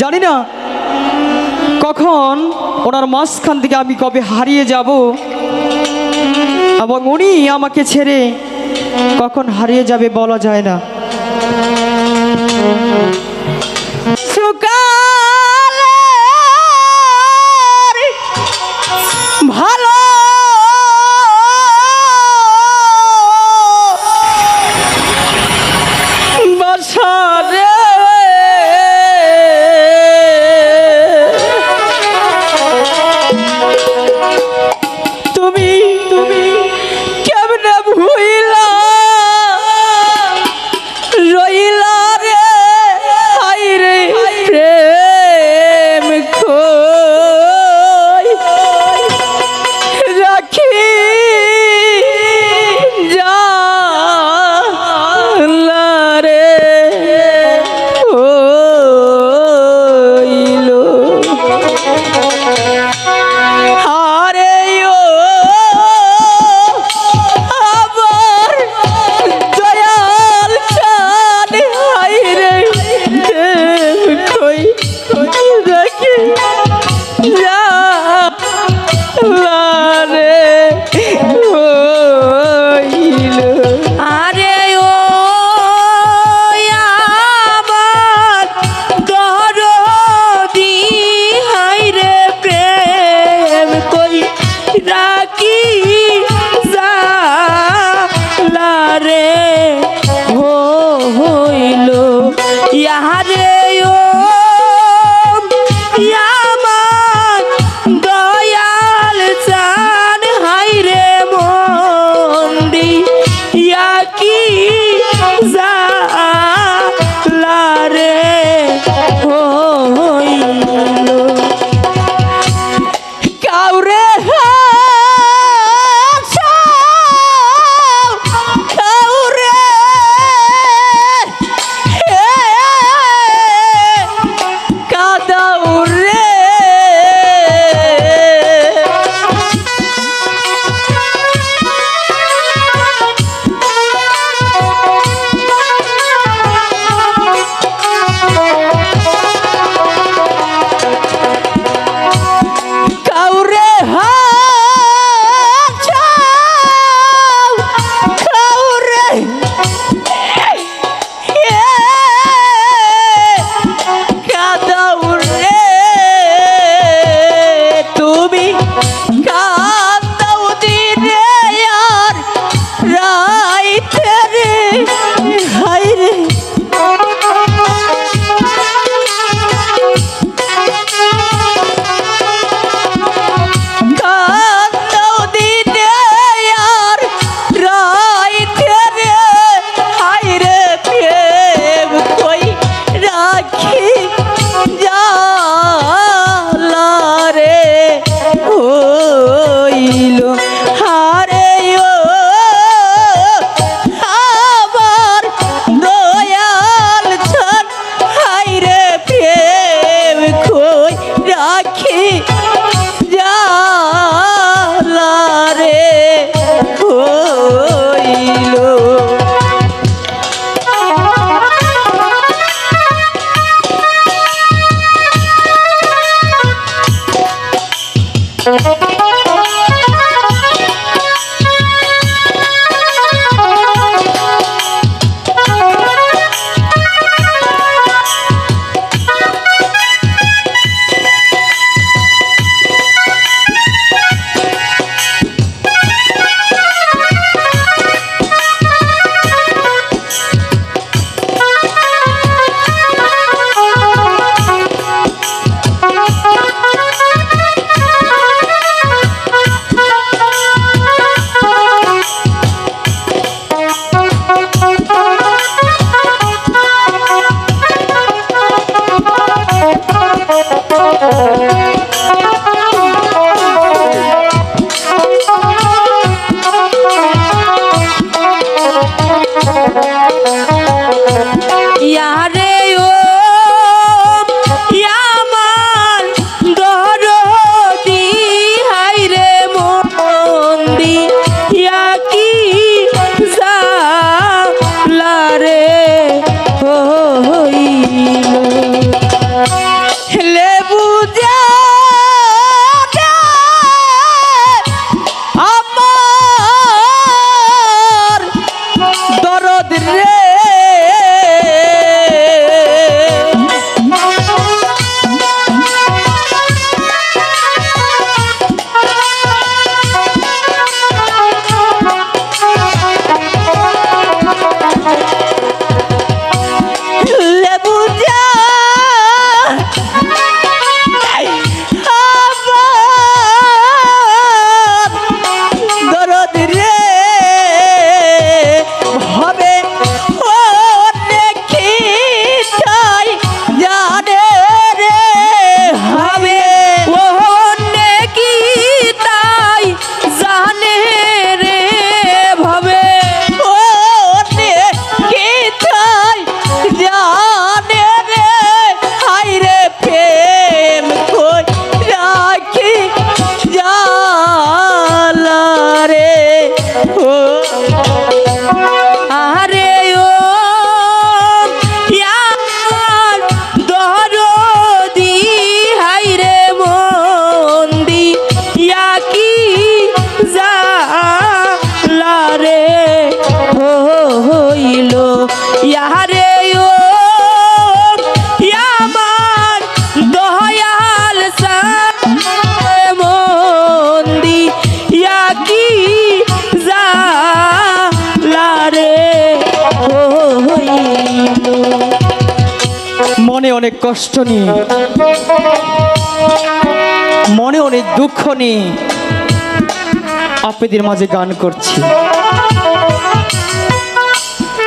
জানি না। কখন ওনার মাঝখান থেকে আমি কবে হারিয়ে যাব এবং উনি আমাকে ছেড়ে কখন হারিয়ে যাবে বলা যায় না। Oh. অনেক কষ্ট নিয়ে মনে অনেক দুঃখ নিয়ে আপনাদের মাঝে গান করছি।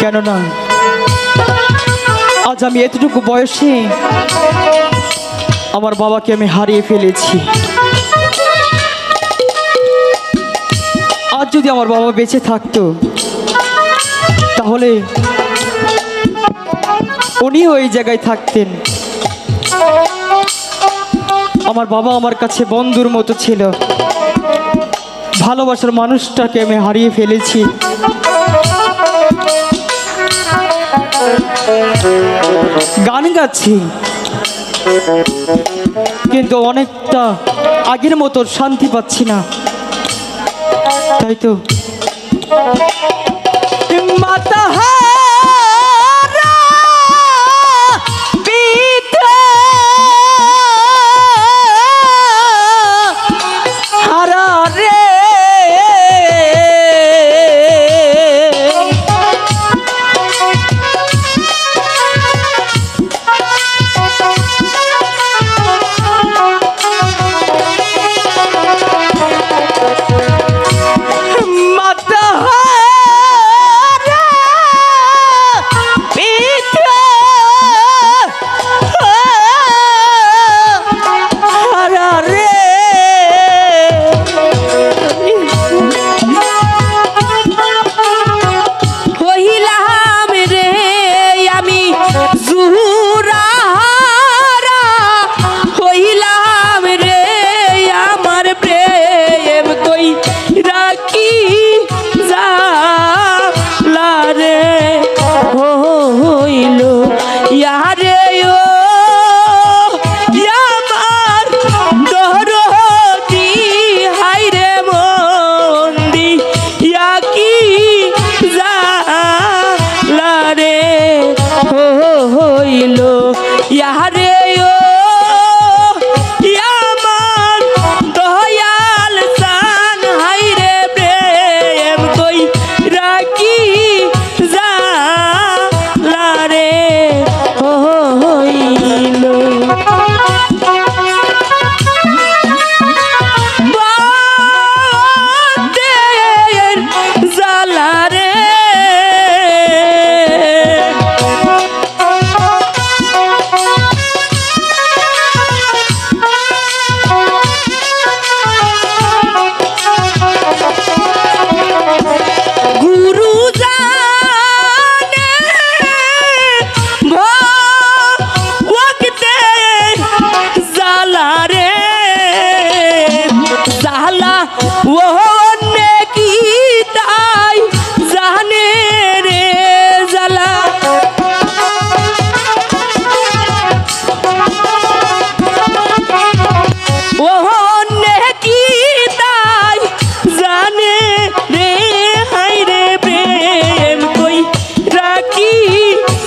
কেননা আজ আমি এতটুকু বয়সে, আমার বাবাকে আমি হারিয়ে ফেলেছি। আজ যদি আমার বাবা বেঁচে থাকতো, তাহলে উনিও ওই জায়গায় থাকতেন। আমার বাবা আমার কাছে বন্ধুর মতো ছিল। ভালোবাসার মানুষটাকে আমি হারিয়ে ফেলেছি। গান গাচ্ছি। কিন্তু অনেকটা আগের মতো শান্তি পাচ্ছি না। তাই তো। মাতাহারা